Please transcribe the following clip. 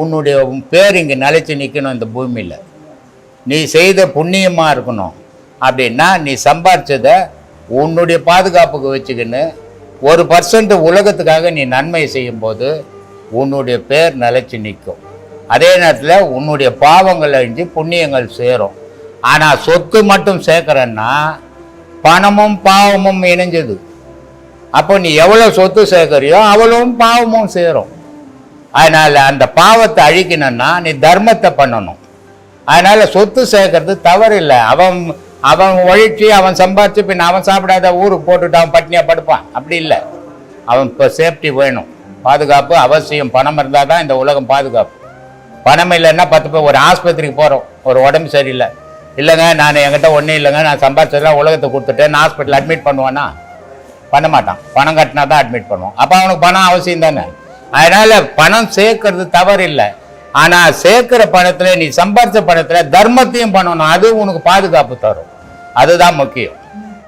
உன்னுடைய பேர் இங்கே நிலைச்சு நிற்கணும் இந்த பூமியில். நீ செய்த புண்ணியமாக இருக்கணும். அப்படின்னா நீ சம்பாரிச்சதை உன்னுடைய பாதுகாப்புக்கு வச்சுக்கின்னு ஒரு பர்சன்ட் உலகத்துக்காக நீ நன்மை செய்யும்போது உன்னுடைய பேர் நிலைச்சு நிற்கும் அதே நேரத்தில் உன்னுடைய பாவங்கள் அழிஞ்சு புண்ணியங்கள் சேரும். ஆனால் சொத்து மட்டும் சேர்க்குறன்னா பணமும் பாவமும் இணைஞ்சது. அப்போ நீ எவ்வளோ சொத்து சேர்க்குறியோ அவ்வளவும் பாவமும் சேரும். அதனால் அந்த பாவத்தை அழிக்கணும்னா நீ தர்மத்தை பண்ணணும். அதனால் சொத்து சேர்க்கறது தவறு இல்லை அவன் அவன் ஒழிச்சு அவன் சம்பாதிச்சு பின் அவன் சாப்பிடாத ஊருக்கு போட்டுட்டு அவன் பட்னியாக படுப்பான். அப்படி இல்லை. அவன் இப்போ சேஃப்டி வேணும். பாதுகாப்பு அவசியம். பணம் இருந்தால் தான் இந்த உலகம் பாதுகாப்பு. பணம் இல்லைன்னா பத்து பேர் ஒரு ஆஸ்பத்திரிக்கு போகிறோம் ஒரு உடம்பு சரியில்லை. இல்லைங்க நான் என்கிட்ட ஒன்றும் இல்லைங்க. நான் சம்பாதிச்சதெல்லாம் உலகத்தை கொடுத்துட்டேன். நான் ஹாஸ்பிட்டல் அட்மிட் பண்ணுவானா? பண்ண மாட்டான். பணம் கட்டினா தான் அட்மிட் பண்ணுவோம் அப்போ அவனுக்கு பணம் அவசியம் தானே? அதனால பணம் சேர்க்கறது தவறு இல்லை ஆனால் சேர்க்கிற பணத்தில் நீ சம்பாதிச்ச பணத்தில் தர்மத்தையும் பண்ணணும். அது உனக்கு பாதுகாப்பு தரும். அதுதான் முக்கியம்.